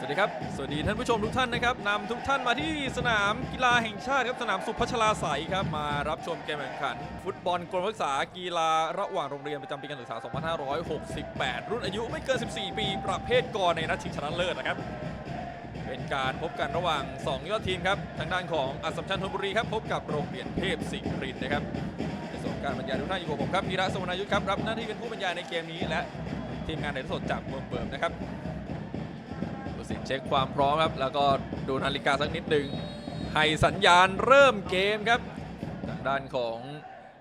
สวัสดีครับ สวัสดีท่านผู้ชมทุกท่านนะครับนำทุกท่านมาที่สนามกีฬาแห่งชาติครับสนามสุพัชลาใสยครับมารับชมเกมแข่งขัน ฟุตบอลกรมศึกษากีฬาระหว่างโรงเรียนประจำปีการศึกษา 2568 รุ่นอายุไม่เกิน 14 ปี ประเภทกอในนัดชิงชนะเลิศนะครับ เป็นการพบกันระหว่าง 2 ยอดทีมครับทางด้านของอัสสัมชัญธนบุรีครับพบกับโรงเรียนเทพสิรินทร์นะครับในส่วนการบรรยายทุกท่านอยู่กับผมครับพีระสวรรณยุทธครับรับหน้าที่เป็นผู้บรรยายในเกมนี้และทีมงานในสดจากเมืองเบิร์มนะครับ สินเช็คความพร้อมครับ แล้วก็ดูนาฬิกาสักนิดหนึ่งให้สัญญาณเริ่มเกมครับทางด้านของ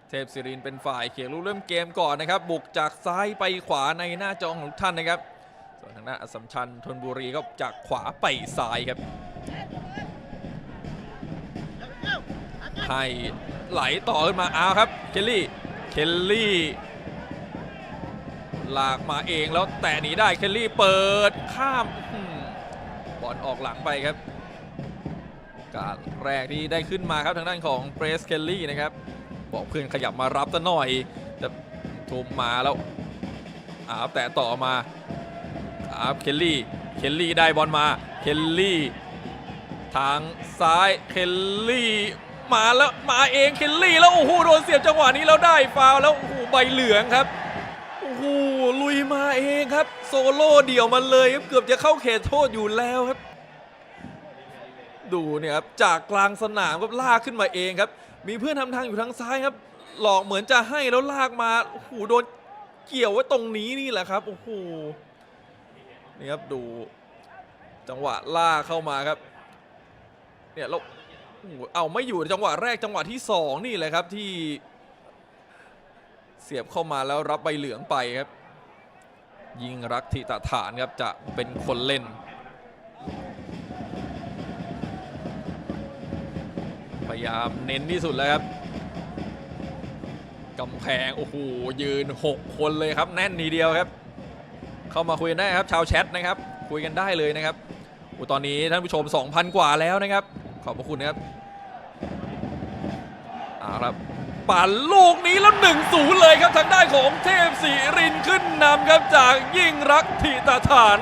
เทพศิรินเป็นฝ่ายเขียนลูกเริ่มเกมก่อนนะครับ บุกจากซ้ายไปขวาในหน้าจอของทุกท่านนะครับ ส่วนทางด้านอสัมชัญธนบุรีก็จากขวาไปซ้ายครับ ให้ไหลต่อขึ้นมาอ้าวครับ เคลลี่ เคลลี่ลากมาเองแล้วแตะหนีได้ เคลลี่เปิดข้าม อื้ออบอลออกหลังไปครับ การแรกที่ได้ขึ้นมาครับทางด้านของเบรสเคลลี่นะครับ บอกเพื่อนขยับมารับซะหน่อยแต่ทุมมาแล้วอาบแต่ต่อมาอาบเคลลี่เคลลี่ได้บอลมาเคลลี่ทางซ้ายเคลลี่มาแล้วมาเองเคลลี่แล้วโอ้โหโดนเสียบจังหวะนี้แล้วได้ฟาวแล้วโอ้โหใบเหลืองครับโอ้โหลุยมาเองครับ โซโล่เดี่ยวมาเลยครับเกือบจะเข้าเขตโทษอยู่แล้วครับ ดูเนี่ยครับจากกลางสนามครับลากขึ้นมาเองครับ มีเพื่อนทำทางอยู่ทางซ้ายครับ หลอกเหมือนจะให้แล้วลากมาโอ้โหโดนเกี่ยวไว้ตรงนี้นี่แหละครับโอ้โหนี่ครับดูจังหวะลากเข้ามาครับ เนี่ยแล้วโอ้โหเอาไม่อยู่จังหวะแรกจังหวะที่สองนี่แหละครับที่เสียบเข้ามาแล้วรับใบเหลืองไปครับ ยิงรักทิตาฐานครับจะเป็นคนเล่น ยายามเน้นที่สุดแล้วครับกำแพงโอ้โหยืน 6 คนเลยครับ แน่นทีเดียวครับ เข้ามาคุยกันได้ครับ ชาวแชทนะครับ คุยกันได้เลยนะครับอุตอนนี้ท่านผู้ชม 2,000 กว่าแล้วนะครับ ขอบพระคุณนะครับเอาครับปั่นลูกนี้แล้ว1-0เลยครับทางด้านของเทพศรีรินขึ้นนำครับจากยิ่งรักทิตาฐาน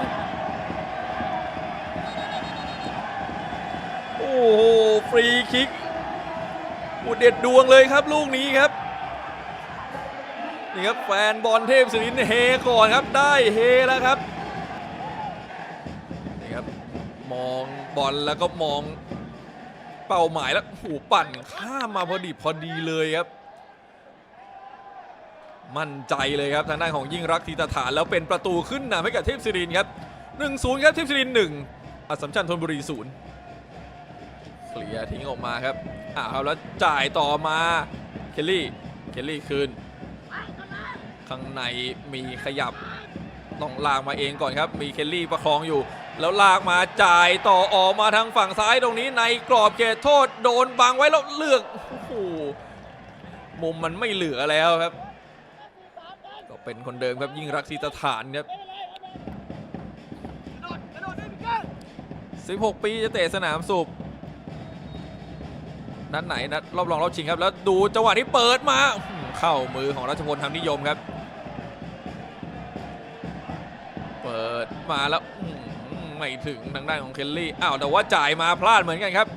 โอ้โหฟรีคิก อุดเด็ดดวงเลยครับลูกนี้ครับนี่ครับแฟนบอลเทพศิรินเฮก่อนครับได้เฮแล้วครับนี่ครับมองบอลแล้วก็มองเป้าหมายแล้วหูปั่นข้ามมาพอดีพอดีเลยครับ มั่นใจเลยครับทางด้านของยิ่งรักทีตาฐานแล้วเป็นประตูขึ้นนำให้กับเทพศิรินทร์ครับ1-0ครับเทพศิรินทร์1อัสสัมชัญธนบุรี0เคลียร์ทิ้งออกมาครับ อ้าวแล้วจ่ายต่อมา เคลลี่ เคลลี่คืน ข้างในมีขยับต้องลากมาเองก่อนครับ มีเคลลี่ประคองอยู่ แล้วลากมาจ่ายต่อออกมาทางฝั่งซ้ายตรงนี้ในกรอบเขตโทษโดนบังไว้แล้วเลือกโอ้โหมุมมันไม่เหลือแล้วครับ ก็เป็นคนเดิมครับยิ่งรักทีตฐานครับ16 ปีจะเตะสนามสุบ นัดไหนนัดรอบรองรอบชิงครับ แล้วดูจังหวะที่เปิดมา เข้ามือของราชพลทำนิยมครับ เปิดมาแล้วไม่ถึงทางด้านของเคลลี่อ้าวแต่ว่าจ่ายมาพลาดเหมือนกันครับ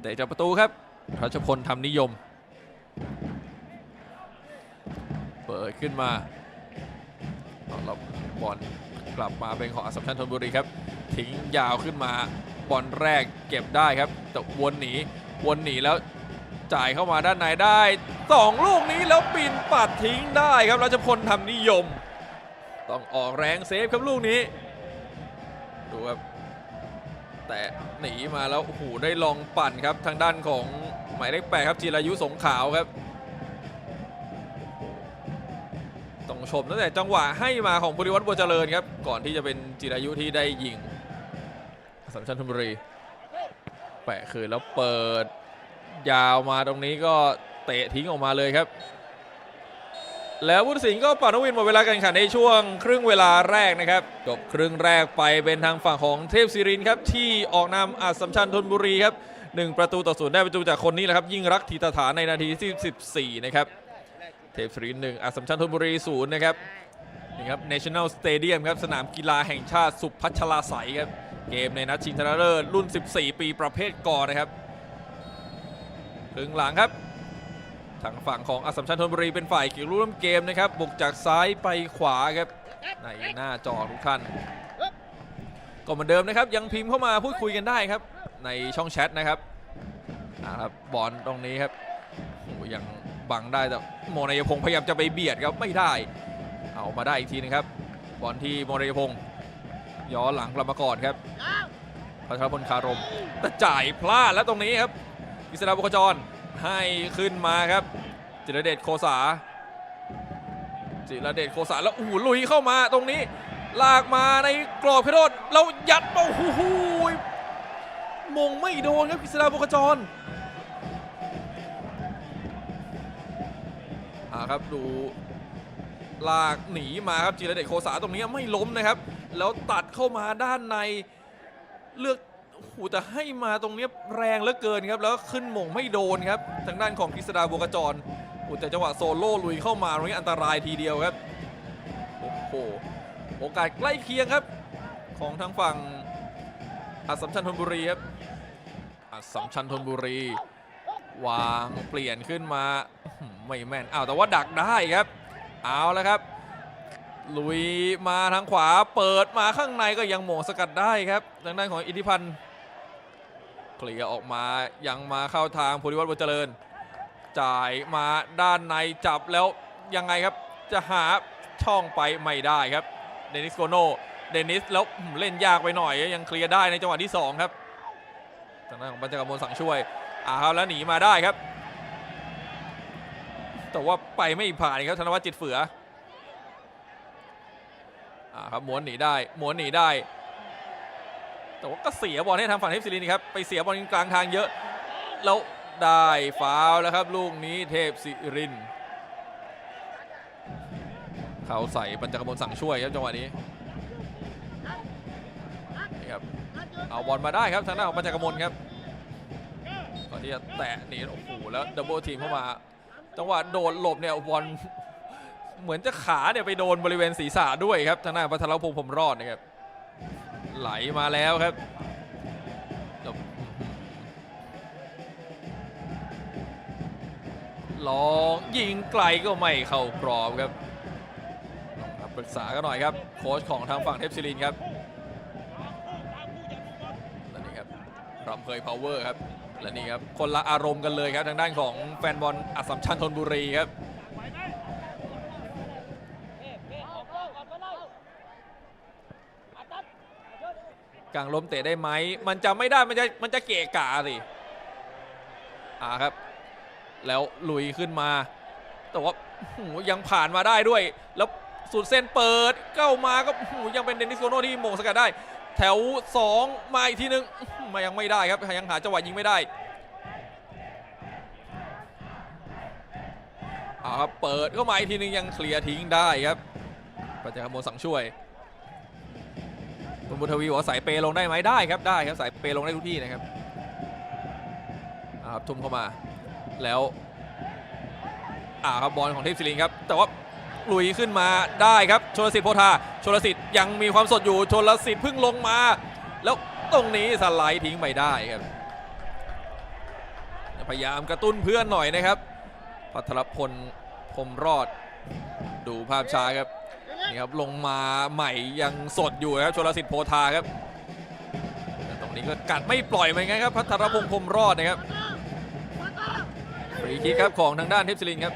เตะจากประตูครับราชพลทำนิยม เปิดขึ้นมาเอาบอลกลับมาเป็นของอัสสัมชัญธนบุรีครับ ทิ้งยาวขึ้นมา บอลแรกเก็บได้ครับแต่วนหนีวนหนีแล้วจ่ายเข้ามาด้านในได้สองลูกนี้แล้วปีนปัดทิ้งได้ครับราชพลทำนิยม ต้องออกแรงเซฟครับลูกนี้ดูครับแต่หนีมาแล้วโอ้โหได้ลองปั่นครับทางด้านของหมายเลขแปดครับจิรายุสงขาวครับต้องชมตั้งแต่จังหวะให้มาของภูริวัฒน์บัวเจริญครับ ก่อนที่จะเป็นจิรายุที่ได้ยิง สัมชัญธนบุรีแปะคืนแล้วเปิดยาวมาตรงนี้ก็เตะทิ้งออกมาเลยครับ แล้ววุฒิสิงห์ก็ปานวินหมดเวลาการแข่งในช่วงครึ่งเวลาแรกนะครับจบครึ่งแรกไปเป็นทางฝั่งของเทพศิรินครับที่ออกนำอัสสัมชัญธนบุรีครับหนึ่งประตูต่อศูนย์ได้ประตูจากคนนี้แหละครับยิ่งรักทีตฐานในนาทีที่14 นะครับ เทพศิรินหนึ่งอัสสัมชัญธนบุรีศูนย์นะครับนี่ครับ National Stadium ครับสนามกีฬาแห่งชาติสุพัชลาไสครับ เกมในนัดชิงชนะเลิศรุ่น 14 ปีประเภทกอนะครับครึ่งหลังครับ ทางฝั่งของอสัมชัญธนบุรีเป็นฝ่ายเกี่ยวร่วมเกมนะครับ บุกจากซ้ายไปขวาครับ ในหน้าจอทุกท่าน ก็เหมือนเดิมนะครับ ยังพิมพ์เข้ามาพูดคุยกันได้ครับ ในช่องแชทนะครับอ่าครับบอลตรงนี้ครับโอ้ยังบังได้แต่โมนายพงศ์พยายามจะไปเบียดครับไม่ได้ เอามาได้อีกทีนึงครับบอลที่โมนายพงศ์ ย้อนหลังกลับมาก่อนครับพัชรพลคารมแต่จ่ายพลาดแล้วตรงนี้ครับกิษณาบุคจรให้ขึ้นมาครับ จิรเดชโคสา จิรเดชโคสาแล้วโอ้โหลุยเข้ามาตรงนี้ ลากมาในกรอบขโทษแล้วยัดมาโอ้โหมงไม่โดนครับกฤษณาบุคจรอ่าครับดูลากหนีมาครับจิรเดชโคสาตรงนี้ไม่ล้มนะครับ แล้วตัดเข้ามาด้านในเลือกโอ้โหแต่ให้มาตรงนี้แรงเหลือเกินครับ แล้วขึ้นมงไม่โดนครับ ทางด้านของกฤษดาบัวกระจรโอ้แต่จังหวะโซโล่ลุยเข้ามาตรงนี้อันตรายทีเดียวครับโอ้โหโอกาสใกล้เคียงครับ ของทางฝั่งอัสสัมชัญธนบุรีครับอัสสัมชัญธนบุรี วางเปลี่ยนขึ้นมาไม่แม่นอ้าวแต่ว่าดักได้ครับ เอาแล้วครับ ลุยมาทางขวาเปิดมาข้างในก็ยังหม่งสกัดได้ครับทางด้านของอิทธิพันธ์เคลียร์ออกมายังมาเข้าทางภูริวัฒน์บุญเจริญ จ่ายมาด้านในจับแล้วยังไงครับจะหาช่องไปไม่ได้ครับเดนิสโกโนเดนิสแล้วเล่นยากไปหน่อย ยังเคลียร์ได้ในจังหวะที่ 2 ครับทางด้านของปัญจกรมลสั่งช่วยอ่าครับแล้วหนีมาได้ครับ แต่ว่าไปไม่ผ่านครับธนวัฒน์จิตเฝือ อ่าครับหมวนหนีได้หมวนหนีได้ แต่ว่าก็เสียบอลให้ทางฝั่งเทพศิรินครับไปเสียบอลกลางทางเยอะ แล้วได้ฟาวแล้วครับลูกนี้เทพศิรินเขาใส่ปัญจกมลสั่งช่วยครับจังหวะนี้นี่ครับเอาบอลมาได้ครับทางด้านของปัญจกมลครับก่อนที่จะแตะหนีโอ้โหแล้วดับเบิลทีมเข้ามา จังหวะโดดหลบเนี่ยบอล เหมือนจะขาเนี่ยไปโดนบริเวณศีรษะด้วยครับทางด้านพัทรพงศ์พรหมรอดนะครับ ไหลมาแล้วครับแล้วลองยิงไกลก็ไม่เข้ากรอบครับปรึกษากันหน่อยครับ โค้ชของทางฝั่งเทพศิรินครับและนี่ครับรำเคยพาวเวอร์ครับและนี่ครับคนละอารมณ์กันเลยครับทางด้านของแฟนบอลอัสสัมชัญธนบุรีครับ กลางล้มเตะได้ไหม มันจะไม่ได้ มันจะมันจะเกะกะสิอ่าครับ แล้วลุยขึ้นมา แต่ว่าโอ้โหยังผ่านมาได้ด้วย แล้วสุดเส้นเปิดเข้ามาก็โอ้โหยังเป็นเดนิสโกโนที่โมงสกัดได้ แถว 2 มาอีกทีนึงมายังไม่ได้ครับยังหาจังหวะยิงไม่ได้เอาครับเปิดเข้ามาอีกทีนึงยังเคลียร์ทิ้งได้ครับปัญจกมลสั่งช่วย คุณบุญทวีบอกว่าสายเปลงได้ไหมได้ครับได้ครับสายเปลงได้ทุกที่นะครับครับทุ่มเข้ามาแล้วอ่าครับบอลของเทพศิรินทร์ครับ แต่ว่าลุยขึ้นมาได้ครับชลสิทธิ์โพธาชลสิทธิ์ยังมีความสดอยู่ชลสิทธิ์เพิ่งลงมา แล้วตรงนี้สไลด์ทิ้งไปได้ครับพยายามกระตุ้นเพื่อนหน่อยนะครับพัทรพลพรมรอด ดูภาพช้าครับ นี่ครับลงมาใหม่ยังสดอยู่นะครับชลสิทธิ์โพธาครับแต่ตรงนี้ก็กัดไม่ปล่อยเหมือนกันครับพัทรพงษ์พรมรอดนะครับฟรีคิกครับของทางด้านเทพศิรินครับ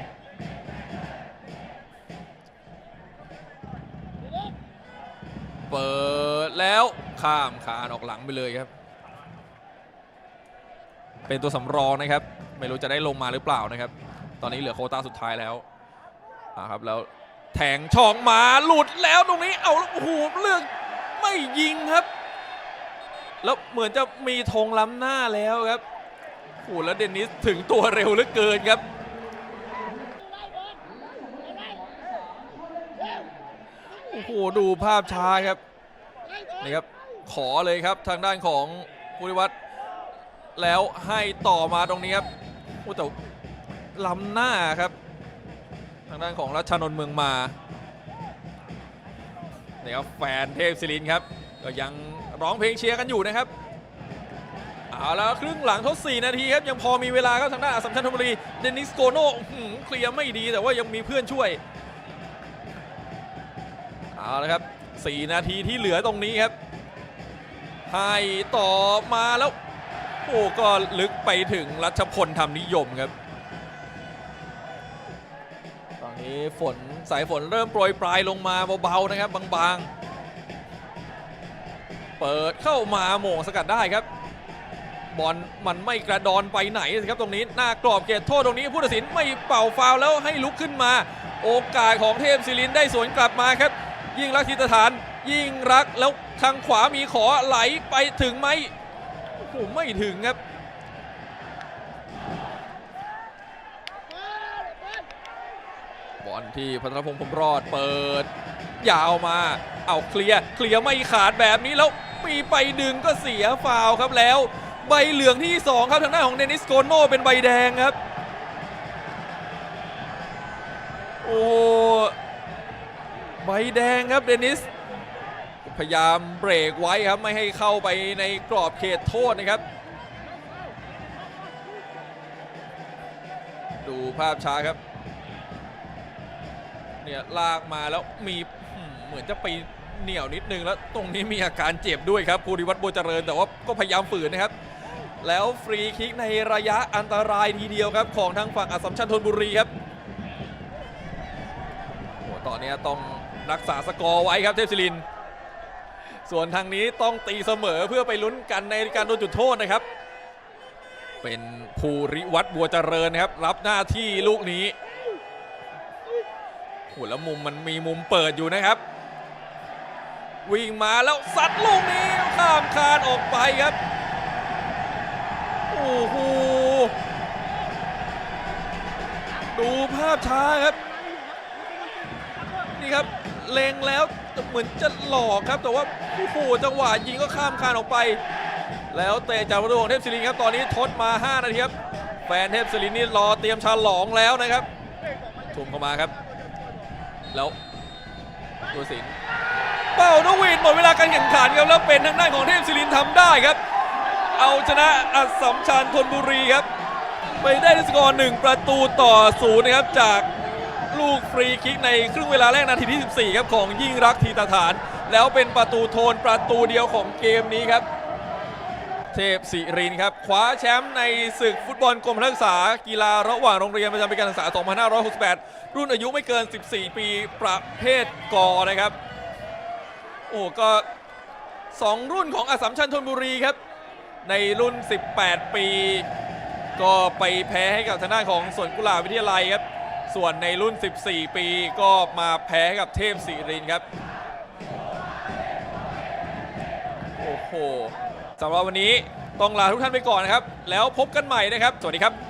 เปิดแล้วข้ามคานออกหลังไปเลยครับ เป็นตัวสำรองนะครับ ไม่รู้จะได้ลงมาหรือเปล่านะครับ ตอนนี้เหลือโคต้าสุดท้ายแล้วครับแล้ว แทงช่องมาหลุดแล้วตรงนี้เอาแล้วโอ้โหเลือกไม่ยิงครับ แล้วเหมือนจะมีธงล้ำหน้าแล้วครับโอ้โหแล้วเดนนิสถึงตัวเร็วเหลือเกินครับโอ้โหดูภาพช้าครับนี่ครับขอเลยครับทางด้านของภูริวัตรแล้วให้ต่อมาตรงนี้ครับโอ้แต่ล้ำหน้าครับ ทางด้านของรัชนนท์เมืองมาเนี่ครับแฟนเทพศิรินครับ ก็ยังร้องเพลงเชียร์กันอยู่นะครับเอาแล้วครึ่งหลังทด4นาทีครับ ยังพอมีเวลาครับทางด้านอสัมชัญธนบุรีเดนิสโกโน่เคลียร์ไม่ดีแต่ว่ายังมีเพื่อนช่วยเอาละครับ 4 นาทีที่เหลือตรงนี้ครับให้ต่อมาแล้ว โอ้ก็ลึกไปถึงรัชพลทำนิยมครับ นี้ฝนสายฝนเริ่มโปรยปลายลงมาเบาๆนะครับบางๆ เปิดเข้ามาโหม่งสกัดได้ครับ บอลมันไม่กระดอนไปไหนครับตรงนี้หน้ากรอบเขตโทษตรงนี้ผู้ตัดสินไม่เป่าฟาวแล้วให้ลุกขึ้นมา โอกาสของเทพศิรินได้สวนกลับมาครับ ยิ่งรักทิตฐานยิ่งรักแล้วทางขวามีขอไหลไปถึงไหมโอ้ไม่ถึงครับ บอลที่พัทรพงศ์ผมรอดเปิด ยาวมา เอาเคลียร์เคลียร์ไม่ขาดแบบนี้แล้วมีไปดึงก็เสียฟาวครับแล้ว ใบเหลืองที่ 2 ครับทางด้านของเดนิสโกโนเป็นใบแดงครับ โอ้ใบแดงครับเดนิสพยายามเบรกไว้ครับไม่ให้เข้าไปในกรอบเขตโทษนะครับ ดูภาพช้าครับ เนี่ยลากมาแล้วมีเหมือนจะไปเหนียวนิดนึงแล้วตรงนี้มีอาการเจ็บด้วยครับภูริวัตรบัวเจริญแต่ว่าก็พยายามฝืนนะครับ แล้วฟรีคิกในระยะอันตรายทีเดียวครับ ของทางฝั่งอัสสัมชัญธนบุรีครับโอ้ตอนนี้ต้องรักษาสกอร์ไว้ครับเทพศิริน ส่วนทางนี้ต้องตีเสมอเพื่อไปลุ้นกันในการโดนจุดโทษนะครับ เป็นภูริวัตรบัวเจริญครับ รับหน้าที่ลูกนี้ โอ้แล้วมุมมันมีมุมเปิดอยู่นะครับ วิ่งมาแล้วซัดลูกนี้ข้ามคานออกไปครับโอ้โหดูภาพช้าครับ นี่ครับเลงแล้วเหมือนจะหลอกครับ แต่ว่าโอ้โหจังหวะยิงก็ข้ามคานออกไป แล้วเตะจากประตูของเทพศิรินครับตอนนี้ทดมา 5 นาทีครับแฟนเทพศิรินนี่รอเตรียมฉลองแล้วนะครับทุ่มเข้ามาครับ แล้วดูสินเป้านวีดหมดเวลาการแข่งขันครับแล้วเป็นทางด้านของเทพศิรินทำได้ครับ เอาชนะอัสสัมชัญธนบุรีครับ ไปได้ด้วยสกอร์หนึ่งประตูต่อศูนย์นะครับจากลูกฟรีคิกในครึ่งเวลาแรกนาทีที่ 14 ครับ ของยิ่งรักทีตาฐาน แล้วเป็นประตูโทนประตูเดียวของเกมนี้ครับ เทพศิรินครับ คว้าแชมป์ในศึกฟุตบอลกรมนักศึกษากีฬาระหว่างโรงเรียนประจำปีการศึกษา 2568 รุ่นอายุไม่เกิน 14 ปีประเภทกอนะครับ โอ้ก็ 2 รุ่นของอสสัมชัญธนบุรีครับ ในรุ่น 18 ปี ก็ไปแพ้ให้กับทางด้านของสวนกุหลาบวิทยาลัยครับ ส่วนในรุ่น 14 ปีก็มาแพ้ให้กับเทพศิรินครับ โอ้โห สำหรับวันนี้ต้องลาทุกท่านไปก่อนนะครับ แล้วพบกันใหม่นะครับ สวัสดีครับ